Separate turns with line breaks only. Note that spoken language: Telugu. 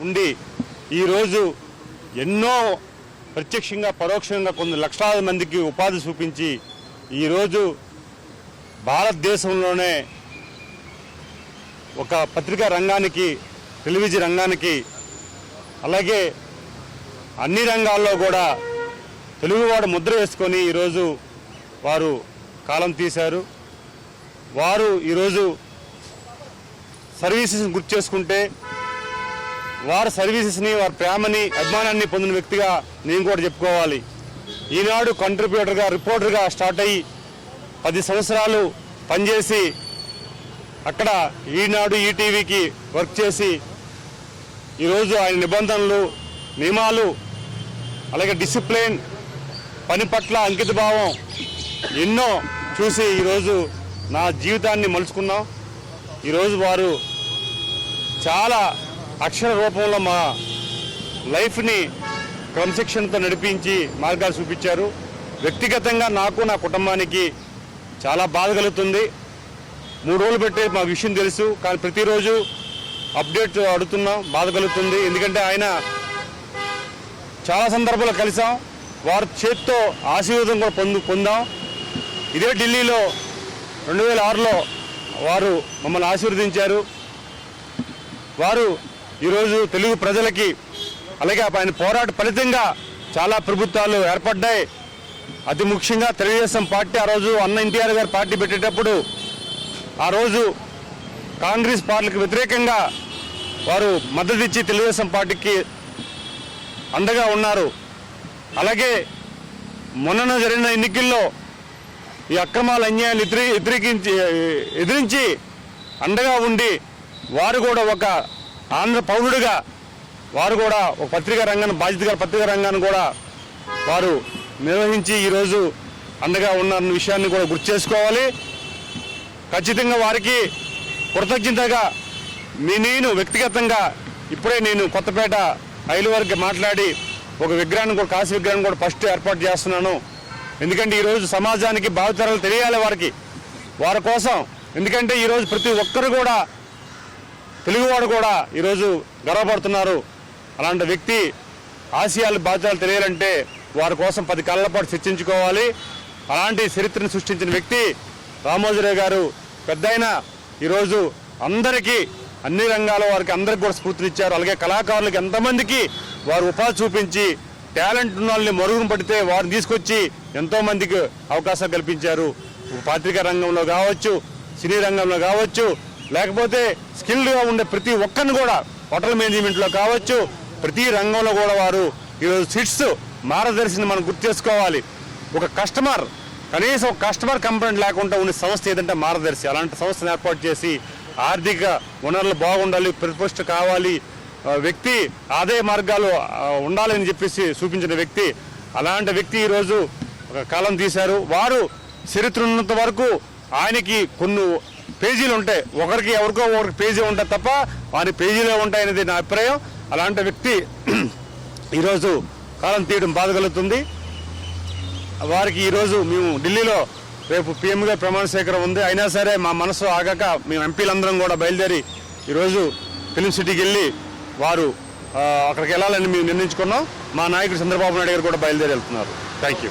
ఉండి ఈరోజు ఎన్నో ప్రత్యక్షంగా పరోక్షంగా కొన్ని లక్షలాది మందికి ఉపాధి చూపించి ఈరోజు భారతదేశంలోనే ఒక పత్రికా రంగానికి టెలివిజన్ రంగానికి అలాగే అన్ని రంగాల్లో కూడా తెలుగువాడు ముద్ర వేసుకొని ఈరోజు వారు కాలం తీశారు. వారు ఈరోజు సర్వీసెస్ని గుర్తు చేసుకుంటే వారి సర్వీసెస్ని వారి ప్రేమని అభిమానాన్ని పొందిన వ్యక్తిగా నేను కూడా చెప్పుకోవాలి. ఈనాడు కంట్రిబ్యూటర్గా రిపోర్టర్గా స్టార్ట్ అయ్యి పది సంవత్సరాలు పనిచేసి అక్కడ ఈనాడు ఈటీవీకి వర్క్ చేసి ఈరోజు ఆయన నిబంధనలు నియమాలు అలాగే డిసిప్లిన్ పని పట్ల అంకితభావం ఎన్నో చూసి ఈరోజు నా జీవితాన్ని మలుచుకున్నాం. ఈరోజు వారు చాలా అక్షర రూపంలో మా లైఫ్ని క్రమశిక్షణతో నడిపించి మార్గాలు చూపించారు. వ్యక్తిగతంగా నాకు నా కుటుంబానికి చాలా బాధ కలుగుతుంది. మూడు రోజులు పెట్టే మా విషయం తెలుసు కానీ ప్రతిరోజు అప్డేట్ అడుగుతున్నాం బాధ కలుగుతుంది. ఎందుకంటే ఆయన చాలా సందర్భాల్లో కలిసాం. వారి చేత్తో ఆశీర్వాదం కూడా పొందు పొందాం. ఇదే ఢిల్లీలో రెండు వేల ఆరులో వారు మమ్మల్ని ఆశీర్వదించారు. వారు ఈరోజు తెలుగు ప్రజలకి అలాగే ఆయన పోరాట ఫలితంగా చాలా ప్రభుత్వాలు ఏర్పడ్డాయి. అతి ముఖ్యంగా తెలుగుదేశం పార్టీ ఆ రోజు అన్న ఎన్టీఆర్ గారు పార్టీ పెట్టేటప్పుడు ఆ రోజు కాంగ్రెస్ పార్టీకి వ్యతిరేకంగా వారు మద్దతిచ్చి తెలుగుదేశం పార్టీకి అండగా ఉన్నారు. అలాగే మొన్న జరిగిన ఎన్నికల్లో ఈ అక్రమాల అన్యాయాలు ఎదిరి వ్యతిరేకించి ఎదిరించి అండగా ఉండి వారు కూడా ఒక ఆంధ్ర పౌరుడిగా వారు కూడా ఒక పత్రికా రంగాన్ని బాధ్యతగా పత్రికా రంగాన్ని కూడా వారు నిర్వహించి ఈరోజు అండగా ఉన్నారన్న విషయాన్ని కూడా గుర్తు చేసుకోవాలి. ఖచ్చితంగా వారికి కృతజ్ఞతగా మీ నేను వ్యక్తిగతంగా ఇప్పుడే నేను కొత్తపేట ఐలు వారికి మాట్లాడి ఒక విగ్రహాన్ని కూడా కాశీ విగ్రహాన్ని కూడా ఫస్ట్ ఏర్పాటు చేస్తున్నాను. ఎందుకంటే ఈరోజు సమాజానికి భావితరాలు తెలియాలి వారికి. వారి కోసం. ఎందుకంటే ఈరోజు ప్రతి ఒక్కరు కూడా తెలుగువాడు కూడా ఈరోజు గర్వపడుతున్నారు. అలాంటి వ్యక్తి ఆశయాలు బాధ్యతలు తెలియాలంటే వారి కోసం పది కాలాల పాటు చర్చించుకోవాలి. అలాంటి చరిత్రను సృష్టించిన వ్యక్తి రామోజీరావు గారు పెద్ద ఈరోజు అందరికీ అన్ని రంగాల వారికి అందరికి కూడా స్ఫూర్తినిచ్చారు అలాగే కళాకారులకు ఎంతమందికి వారు ఉపాధి చూపించి టాలెంట్ ఉన్న వాళ్ళని మరుగున పడితే వారిని తీసుకొచ్చి ఎంతోమందికి అవకాశం కల్పించారు. పాత్రికా రంగంలో కావచ్చు సినీ రంగంలో కావచ్చు లేకపోతే స్కిల్డ్గా ఉండే ప్రతి ఒక్కరిని కూడా హోటల్ మేనేజ్మెంట్లో కావచ్చు ప్రతి రంగంలో కూడా వారు ఈరోజు సిట్స్ మార్గదర్శిని మనం గుర్తు చేసుకోవాలి. ఒక కస్టమర్ కనీసం ఒక కస్టమర్ కంప్లైంట్ లేకుండా ఉండే సంస్థ ఏదంటే మార్గదర్శి. అలాంటి సంస్థను ఏర్పాటు చేసి ఆర్థిక వనరులు బాగుండాలి ప్రతిష్ట కావాలి వ్యక్తి ఆదాయ మార్గాలు ఉండాలని చెప్పేసి చూపించిన వ్యక్తి. అలాంటి వ్యక్తి ఈరోజు ఒక కాలం తీశారు. వారు చరిత్ర ఉన్నంత వరకు ఆయనకి కొన్ని పేజీలు ఉంటాయి. ఒకరికి ఎవరికో ఒకరికి పేజీ ఉంటుంది తప్ప వారి పేజీలే ఉంటాయనేది నా అభిప్రాయం. అలాంటి వ్యక్తి ఈరోజు కాలం తీయడం బాధ కలుగుతుంది వారికి ఈరోజు మేము ఢిల్లీలో రేపు పీఎంగా ప్రమాణ స్వీకారం ఉంది. అయినా సరే మా మనసు ఆగాక మేము ఎంపీలందరం కూడా బయలుదేరి ఈరోజు ఫిలిం సిటీకి వెళ్ళి వారు అక్కడికి వెళ్ళాలని మేము నిర్ణయించుకున్నాం. మా నాయకుడు చంద్రబాబు నాయుడు గారు కూడా బయలుదేరి వెళ్తున్నారు. Thank you